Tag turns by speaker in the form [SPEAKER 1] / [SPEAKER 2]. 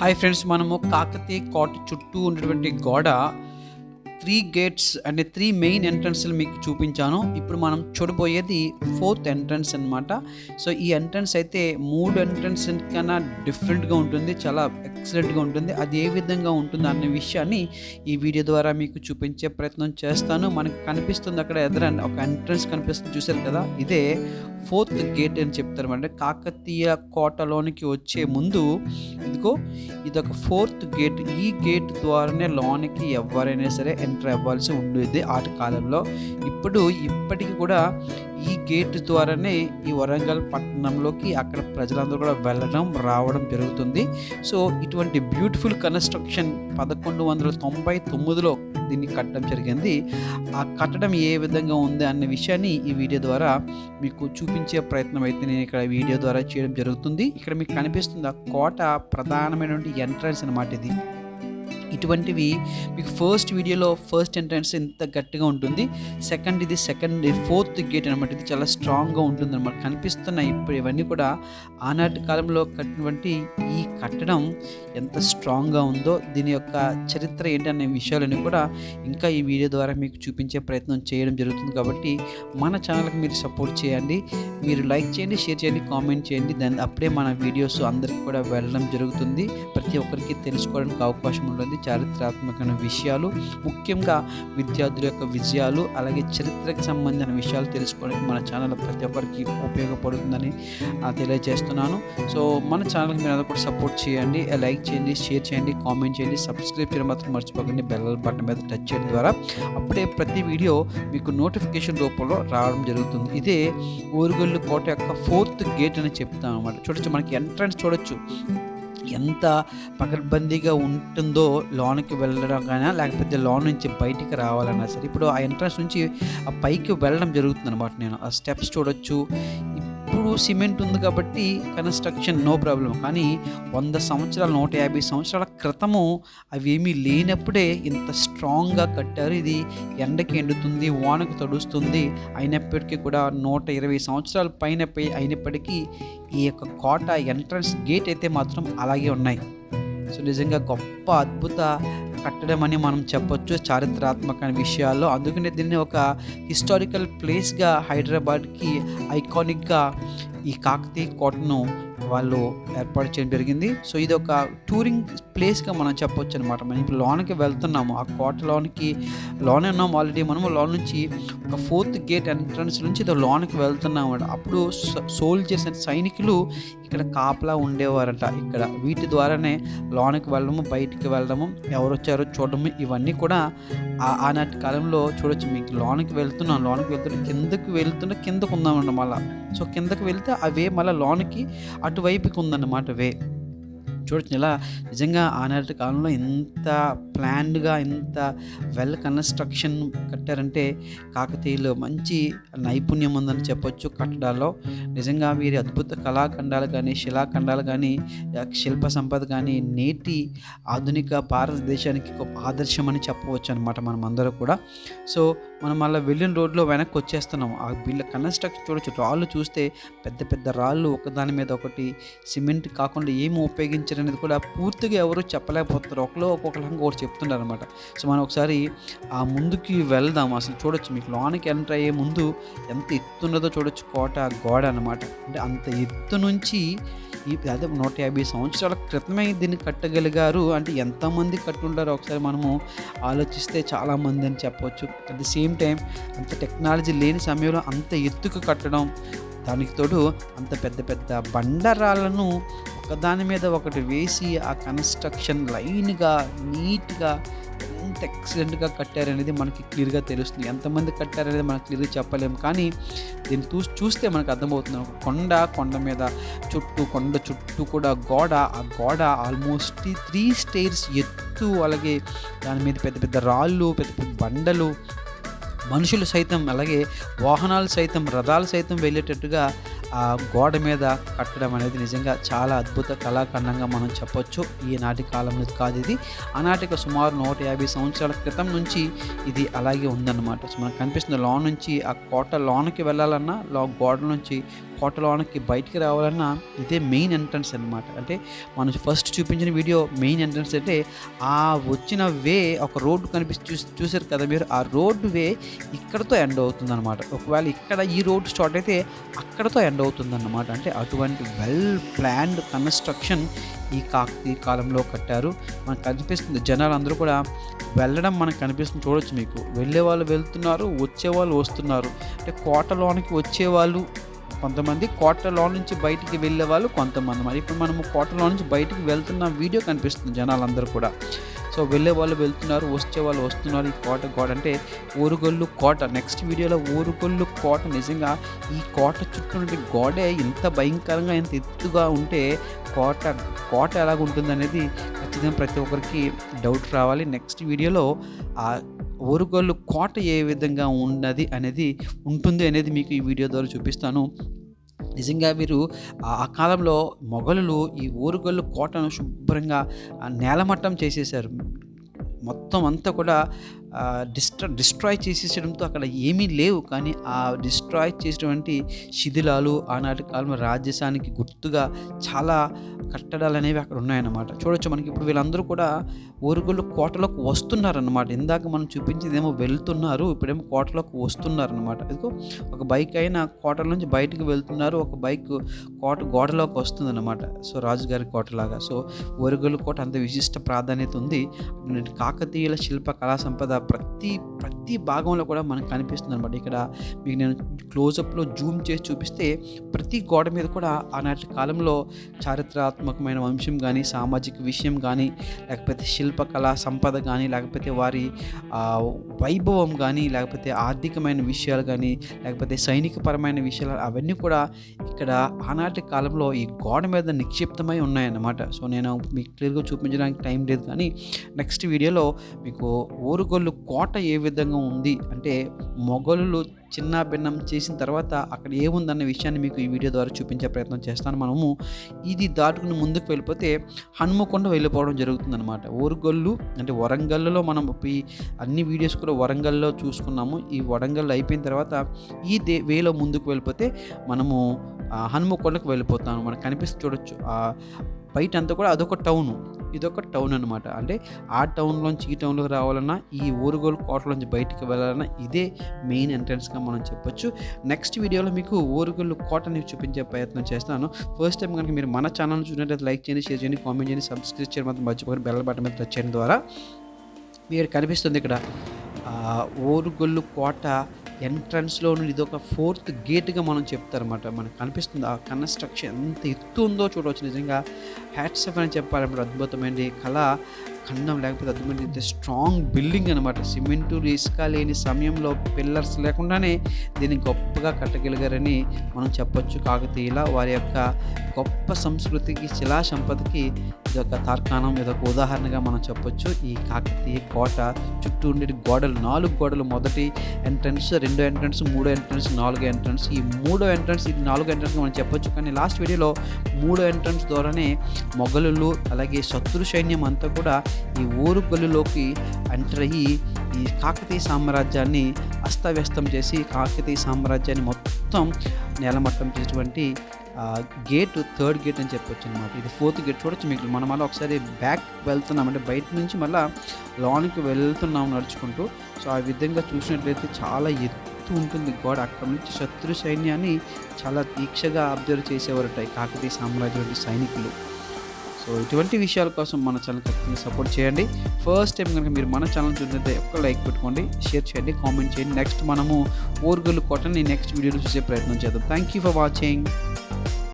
[SPEAKER 1] Hi friends మనము కాకతీయ కోట చుట్టూ ఉన్నటువంటి గోడ త్రీ గేట్స్ అంటే త్రీ మెయిన్ ఎంట్రన్స్లు మీకు చూపించాను. ఇప్పుడు మనం చూడబోయేది ఫోర్త్ ఎంట్రన్స్ అన్నమాట. సో ఈ ఎంట్రన్స్ అయితే మూడు ఎంట్రన్స్ కన్నా డిఫరెంట్గా ఉంటుంది. చాలా ఎక్సలెంట్గా ఉంటుంది. అది ఏ విధంగా ఉంటుంది అనే విషయాన్ని ఈ వీడియో ద్వారా మీకు చూపించే ప్రయత్నం చేస్తాను. మనకు కనిపిస్తుంది అక్కడ ఎదుర ఒక ఎంట్రన్స్ కనిపిస్తుంది. చూశారు కదా? ఇదే ఫోర్త్ గేట్ అని చెప్తారు అంటే కాకతీయ కోటలోనికి వచ్చే ముందు ఇదిగో ఇదొక ఫోర్త్ గేట్. ఈ గేట్ ద్వారానే లోనికి ఎవరైనా సరే ఎంటర్ అవ్వాల్సి ఉండేది ఆట కాలంలో. ఇప్పుడు ఇప్పటికీ కూడా ఈ గేట్ ద్వారానే ఈ వరంగల్ పట్టణంలోకి అక్కడ ప్రజలందరూ కూడా వెళ్ళడం రావడం జరుగుతుంది. సో ఇటువంటి బ్యూటిఫుల్ కన్స్ట్రక్షన్ పదకొండు వందల తొంభై తొమ్మిదిలో దీన్ని కట్టడం జరిగింది. ఆ కట్టడం ఏ విధంగా ఉంది అన్న విషయాన్ని ఈ వీడియో ద్వారా మీకు చూపించే ప్రయత్నం అయితే నేను ఇక్కడ వీడియో ద్వారా చేయడం జరుగుతుంది. ఇక్కడ మీకు కనిపిస్తుంది ఆ కోట ప్రధానమైనటువంటి ఎంట్రన్స్ అనమాట ఇది. ఇటువంటివి మీకు ఫస్ట్ వీడియోలో ఫస్ట్ ఎంట్రన్స్ ఇంత గట్టిగా ఉంటుంది. సెకండ్ ఇది సెకండ్ ఫోర్త్ గేట్ అనమాట ఇది చాలా స్ట్రాంగ్గా ఉంటుంది అనమాట కనిపిస్తున్నాయి ఇప్పుడు ఇవన్నీ కూడా ఆనాటి కాలంలో కట్టినటువంటి ఈ కట్టడం ఎంత స్ట్రాంగ్గా ఉందో దీని యొక్క చరిత్ర ఏంటనే విషయాలని కూడా ఇంకా ఈ వీడియో ద్వారా మీకు చూపించే ప్రయత్నం చేయడం జరుగుతుంది కాబట్టి మన ఛానల్కి మీరు సపోర్ట్ చేయండి. మీరు లైక్ చేయండి షేర్ చేయండి కామెంట్ చేయండి. దాని అప్పుడే మన వీడియోస్ అందరికి కూడా వెళ్ళడం జరుగుతుంది. ప్రతి ఒక్కరికి తెలుసుకోవడానికి అవకాశం ఉంటుంది. చారిత్రాత్మకమైన విషయాలు ముఖ్యంగా విద్యార్థుల యొక్క విజయాలు అలాగే చరిత్రకు సంబంధించిన విషయాలు తెలుసుకోవడానికి మన ఛానల్ ప్రతి ఒక్కరికి ఉపయోగపడుతుందని తెలియజేస్తున్నాను. సో మన ఛానల్కి మీరు అందరూ కూడా సపోర్ట్ చేయండి లైక్ చేయండి షేర్ చేయండి కామెంట్ చేయండి సబ్స్క్రైబ్ చేయడం మాత్రం మర్చిపోకండి బెల్ బటన్ మీద టచ్ చేయడం ద్వారా అప్పుడే ప్రతి వీడియో మీకు నోటిఫికేషన్ రూపంలో రావడం జరుగుతుంది. ఇదే ఊరుగొల్లు కోట యొక్క ఫోర్త్ గేట్ అని చెప్తాం అనమాట చూడొచ్చు మనకి ఎంట్రన్స్ చూడొచ్చు. ఎంత పకడ్బందీగా ఉంటుందో లోనికి వెళ్ళడం కానీ లేకపోతే లోన్ నుంచి బయటికి రావాలన్నా సరే ఇప్పుడు ఆ ఎంట్రన్స్ నుంచి ఆ పైకి వెళ్ళడం జరుగుతుంది అనమాట నేను ఆ స్టెప్స్ చూడొచ్చు. ఇప్పుడు సిమెంట్ ఉంది కాబట్టి కన్స్ట్రక్షన్ నో ప్రాబ్లం కానీ వంద సంవత్సరాలు నూట యాభై సంవత్సరాల క్రితము అవేమీ లేనప్పుడే ఇంత స్ట్రాంగ్గా కట్టారు. ఇది ఎండకి ఎండుతుంది వానకు తడుస్తుంది. అయినప్పటికీ కూడా నూట ఇరవై సంవత్సరాల పైన పై- అయినప్పటికీ ఈ యొక్క కోట ఎంట్రన్స్ గేట్ అయితే మాత్రం అలాగే ఉన్నాయి. సో నిజంగా గొప్ప అద్భుత కట్టడం అని మనం చెప్పొచ్చు చారిత్రాత్మక విషయాల్లో. అందుకనే దీన్ని ఒక హిస్టారికల్ ప్లేస్గా హైదరాబాద్కి ఐకానిక్గా ఈ కాకతీయ కోటను వాళ్ళు ఏర్పాటు చేయడం జరిగింది. సో ఇది ఒక టూరింగ్ ప్లేస్గా మనం చెప్పొచ్చు అనమాట మనం ఇప్పుడు లోనికి వెళ్తున్నాము. ఆ కోటలోనికి లోనే ఉన్నాము ఆల్రెడీ. మనము లోన్ నుంచి ఒక ఫోర్త్ గేట్ ఎంట్రన్స్ నుంచి ఇది లోనికి వెళ్తున్నాము అప్పుడు సోల్జర్స్ అంటే సైనికులు ఇక్కడ కాపలా ఉండేవారట. ఇక్కడ వీటి ద్వారానే లోనికి వెళ్ళడము బయటికి వెళ్ళడము ఎవరు వచ్చారో చూడడము ఇవన్నీ కూడా ఆ- ఆనాటి కాలంలో చూడొచ్చు. మీకు లోనికి వెళ్తున్నాం లోనికి వెళ్తున్నా కిందకి వెళ్తున్నా కిందకు ఉందామన్న మళ్ళా. సో కిందకి వెళ్తే అవే మళ్ళీ లోనికి అటువైపుకి ఉందన్నమాట వే. చూడొచ్చు ఇలా నిజంగా ఆనాటి కాలంలో ఇంత ప్లాన్డ్గా ఇంత వెల్ కన్స్ట్రక్షన్ కట్టారంటే కాకతీయులు మంచి నైపుణ్యం ఉందని చెప్పొచ్చు కట్టడాల్లో. నిజంగా వీరి అద్భుత కళాఖండాలు కానీ శిలాఖండాలు కానీ శిల్ప సంపద కానీ నేటి ఆధునిక భారతదేశానికి ఒక ఆదర్శం అని చెప్పవచ్చు అనమాట మనం అందరూ కూడా. సో మనం మళ్ళీ వెళ్ళిన రోడ్లో వెనక్కి వచ్చేస్తున్నాం ఆ వీళ్ళ కన్స్ట్రక్షన్ చూడొచ్చు. రాళ్ళు చూస్తే పెద్ద పెద్ద రాళ్ళు ఒకదాని మీద ఒకటి సిమెంట్ కాకుండా ఏమి అనేది కూడా పూర్తిగా ఎవరు చెప్పలేకపోతున్నారు. ఒకలో ఒక్కొక్కలంగా ఒకటి చెప్తున్నారు అనమాట సో మనం ఒకసారి ఆ ముందుకి వెళ్దాం. అసలు చూడొచ్చు మీకు లోనికి ఎంటర్ అయ్యే ముందు ఎంత ఎత్తు ఉన్నదో చూడొచ్చు కోట గోడ అనమాట అంటే అంత ఎత్తు నుంచి ఈ అదే నూట యాభై సంవత్సరాల క్రితమే దీన్ని కట్టగలిగారు. అంటే ఎంతమంది కట్టుంటారో ఒకసారి మనము ఆలోచిస్తే చాలామంది అని చెప్పవచ్చు అట్ ది సేమ్ టైం అంత టెక్నాలజీ లేని సమయంలో అంత ఎత్తుకు కట్టడం దానికి తోడు అంత పెద్ద పెద్ద బండరాలను ఒకదాని మీద ఒకటి వేసి ఆ కన్స్ట్రక్షన్ లైన్గా నీట్గా ఎంత ఎక్సలెంట్గా కట్టారనేది మనకి క్లియర్గా తెలుస్తుంది. ఎంతమంది కట్టారనేది మనకు క్లియర్గా చెప్పలేము కానీ దీన్ని చూ చూస్తే మనకు అర్థమవుతుంది. ఒక కొండ కొండ మీద చుట్టూ కొండ చుట్టూ కూడా గోడ. ఆ గోడ ఆల్మోస్ట్ త్రీ స్టేర్స్ ఎత్తు అలాగే దాని మీద పెద్ద పెద్ద రాళ్ళు పెద్ద పెద్ద బండలు. మనుషులు సైతం అలాగే వాహనాలు సైతం రథాలు సైతం వెళ్ళేటట్టుగా ఆ గోడ మీద కట్టడం అనేది నిజంగా చాలా అద్భుత కళాఖండంగా మనం చెప్పొచ్చు. ఈనాటి కాలంలో కాదు ఇది. ఆనాటికి సుమారు నూట యాభై సంవత్సరాల క్రితం నుంచి ఇది అలాగే ఉందన్నమాట. సో మనకు కనిపిస్తుంది లోన్ నుంచి ఆ కోట లోన్కి వెళ్ళాలన్నా లో గోడ నుంచి కోటలోనికి బయటికి రావాలన్నా ఇదే మెయిన్ ఎంట్రన్స్ అనమాట అంటే మనం ఫస్ట్ చూపించిన వీడియో మెయిన్ ఎంట్రన్స్ అంటే ఆ వచ్చిన వే ఒక రోడ్డు కనిపిస్తు చూ చూసారు కదా మీరు? ఆ రోడ్డు వే ఇక్కడతో ఎండ్ అవుతుంది అనమాట ఒకవేళ ఇక్కడ ఈ రోడ్డు స్టార్ట్ అయితే అక్కడతో ఎండ్ అవుతుంది అనమాట అంటే అటువంటి వెల్ ప్లాన్డ్ కన్స్ట్రక్షన్ ఈ కాకతీయ కాలంలో కట్టారు. మనకు కనిపిస్తుంది జనాలు అందరూ కూడా వెళ్ళడం మనకు కనిపిస్తుంది చూడొచ్చు మీకు. వెళ్ళే వాళ్ళు వెళ్తున్నారు వచ్చే వాళ్ళు వస్తున్నారు. అంటే కోటలోనికి వచ్చేవాళ్ళు కొంతమంది కోటలో నుంచి బయటికి వెళ్ళే వాళ్ళు కొంతమంది మరి. ఇప్పుడు మనము కోటలో నుంచి బయటికి వెళ్తున్న వీడియో కనిపిస్తుంది జనాలందరూ కూడా. సో వెళ్ళే వాళ్ళు వెళ్తున్నారు వచ్చే వాళ్ళు వస్తున్నారు ఈ కోట కోట అంటే ఊరుగొల్లు కోట నెక్స్ట్ వీడియోలో ఊరుగొల్లు కోట నిజంగా ఈ కోట చుట్టూ నుండి గోడే ఇంత భయంకరంగా ఇంత ఎత్తుగా ఉంటే కోట కోట ఎలాగ ఉంటుంది అనేది ఖచ్చితంగా ప్రతి ఒక్కరికి డౌట్ రావాలి. నెక్స్ట్ వీడియోలో ఆ ఓరుగోళ్ళు కోట ఏ విధంగా ఉన్నది అనేది ఉంటుంది అనేది మీకు ఈ వీడియో ద్వారా చూపిస్తాను. నిజంగా మీరు ఆ కాలంలో మొఘలులు ఈ ఓరుగల్లు కోటను శుభ్రంగా నేలమట్టం చేసేసారు మొత్తం అంతా కూడా డిస్ట్ర డిస్ట్రాయ్ చేసేసడంతో అక్కడ ఏమీ లేవు. కానీ ఆ డిస్ట్రాయ్ చేసినటువంటి శిథిలాలు ఆనాటి కాలం రాజ్యసానికి గుర్తుగా చాలా కట్టడాలు అనేవి అక్కడ ఉన్నాయన్నమాట. చూడొచ్చు మనకి ఇప్పుడు వీళ్ళందరూ కూడా ఊరుగుళ్ళు కోటలోకి వస్తున్నారన్నమాట. ఇందాక మనం చూపించేదేమో వెళ్తున్నారు ఇప్పుడేమో కోటలోకి వస్తున్నారనమాట ఇదిగో ఒక బైక్ అయినా కోటల నుంచి బయటికి వెళ్తున్నారు ఒక బైక్ కోట గోడలోకి వస్తుందన్నమాట. సో రాజుగారి కోటలాగా. సో ఓరుగుళ్ళు కోట అంత విశిష్ట ప్రాధాన్యత ఉంది. కాకతీయుల శిల్ప కళా సంపద ప్రతి ప్రతి భాగంలో కూడా మనకు కనిపిస్తుంది అనమాట ఇక్కడ మీకు నేను క్లోజప్లో జూమ్ చేసి చూపిస్తే ప్రతి గోడ మీద కూడా ఆనాటి కాలంలో కళాత్మకమైన వంశం కానీ సామాజిక విషయం కానీ లేకపోతే శిల్పకళా సంపద కానీ లేకపోతే వారి వైభవం కానీ లేకపోతే ఆర్థికమైన విషయాలు కానీ లేకపోతే సైనికపరమైన విషయాలు అవన్నీ కూడా ఇక్కడ ఆనాటి కాలంలో ఈ గోడ మీద నిక్షిప్తమై ఉన్నాయన్నమాట. సో నేను మీకు క్లియర్గా చూపించడానికి టైం లేదు కానీ నెక్స్ట్ వీడియోలో మీకు ఓరుగొల్లు కోట ఏ విధంగా ఉంది అంటే మొఘలులు చిన్న భిన్నం చేసిన తర్వాత అక్కడ ఏముందన్న విషయాన్ని మీకు ఈ వీడియో ద్వారా చూపించే ప్రయత్నం చేస్తాను. మనము ఇది దాటుకుని ముందుకు వెళ్ళిపోతే హనుమకొండ వెళ్ళిపోవడం జరుగుతుందన్నమాట. ఊరుగొల్లు అంటే వరంగల్లో మనం ఈ అన్ని వీడియోస్ కూడా వరంగల్లో చూసుకున్నాము. ఈ వరంగల్ అయిపోయిన తర్వాత ఈ దే వేలో ముందుకు వెళ్ళిపోతే మనము హనుమకొండకు వెళ్ళిపోతాము మనకు కనిపిస్తూ చూడొచ్చు. బయట అంతా కూడా అదొక టౌను. ఇదొక టౌన్ అనమాట అంటే ఆ టౌన్లోంచి ఈ టౌన్లోకి రావాలన్నా ఈ ఊరుగోలు కోటలోంచి బయటికి వెళ్ళాలన్నా ఇదే మెయిన్ ఎంట్రన్స్గా మనం చెప్పొచ్చు. నెక్స్ట్ వీడియోలో మీకు ఊరుగోలు కోటని చూపించే ప్రయత్నం చేస్తాను. ఫస్ట్ టైం కనుక మీరు మన ఛానల్ చూసినట్లయితే లైక్ చేయండి షేర్ చేయండి కామెంట్ చేయండి సబ్స్క్రైబ్ చేయడం మాత్రం మర్చిపోయి బెల్ బటన్ మీద టచ్ చేయడం ద్వారా. మీరు కనిపిస్తుంది ఇక్కడ ఓరుగొల్లు కోట ఎంట్రన్స్లోను ఇది ఒక ఫోర్త్ గేట్గా మనం చెప్తారన్నమాట. మనకు కనిపిస్తుంది ఆ కన్స్ట్రక్షన్ ఎంత ఎత్తు ఉందో చూడవచ్చు. నిజంగా హ్యాట్సప్ అని చెప్పాలన్నమాట. అద్భుతమైన కళ ఖండం లేకపోతే అద్భుతమైన స్ట్రాంగ్ బిల్డింగ్ అనమాట సిమెంటు ఇసుక లేని సమయంలో పిల్లర్స్ లేకుండానే దీన్ని గొప్పగా కట్టగలిగారని మనం చెప్పొచ్చు. కాకతీయుల వారి యొక్క గొప్ప సంస్కృతికి శిలా సంపదకి ఇది ఒక తార్కాణం ఇదొక ఉదాహరణగా మనం చెప్పొచ్చు. ఈ కాకతీయ కోట చుట్టూ ఉండే గోడలు నాలుగు గోడలు. మొదటి ఎంట్రన్స్ రెండో ఎంట్రన్స్ మూడో ఎంట్రన్స్ నాలుగో ఎంట్రన్స్ ఈ మూడో ఎంట్రన్స్ ఇది నాలుగో ఎంట్రన్స్ మనం చెప్పొచ్చు. కానీ లాస్ట్ వీడియోలో మూడో ఎంట్రన్స్ ద్వారానే మొఘలులు అలాగే శత్రు సైన్యం అంతా కూడా ఈ ఊరు గల్లులోకి ఎంటర్ అయ్యి ఈ కాకతీయ సామ్రాజ్యాన్ని అస్తవ్యస్తం చేసి కాకతీయ సామ్రాజ్యాన్ని మొత్తం నేలమట్టం చేసినటువంటి గేట్ థర్డ్ గేట్ అని చెప్పొచ్చు అనమాట ఇది ఫోర్త్ గేట్. చూడొచ్చు మీకు. మనం అలా ఒకసారి బ్యాక్ వెళ్తున్నాం అంటే బయట నుంచి మళ్ళీ లోనికి వెళ్తున్నాం నడుచుకుంటూ. సో ఆ విధంగా చూసినట్లయితే చాలా ఎత్తు ఉంటుంది గోడ. అక్కడ నుంచి శత్రు సైన్యాన్ని చాలా దీక్షగా అబ్జర్వ్ చేసేవారట కాకతీయ సామ్రాజ్యం సైనికులు. సో ఇటువంటి విషయాల కోసం మన ఛానల్ ఖచ్చితంగా సపోర్ట్ చేయండి. ఫస్ట్ టైం కనుక మీరు మన ఛానల్ చూసినట్లయితే ఒక్క లైక్ పెట్టుకోండి షేర్ చేయండి కామెంట్ చేయండి. నెక్స్ట్ మనము ఓర్గల్లు కొట్టని నెక్స్ట్ వీడియోలో చూసే ప్రయత్నం చేద్దాం. Thank you for watching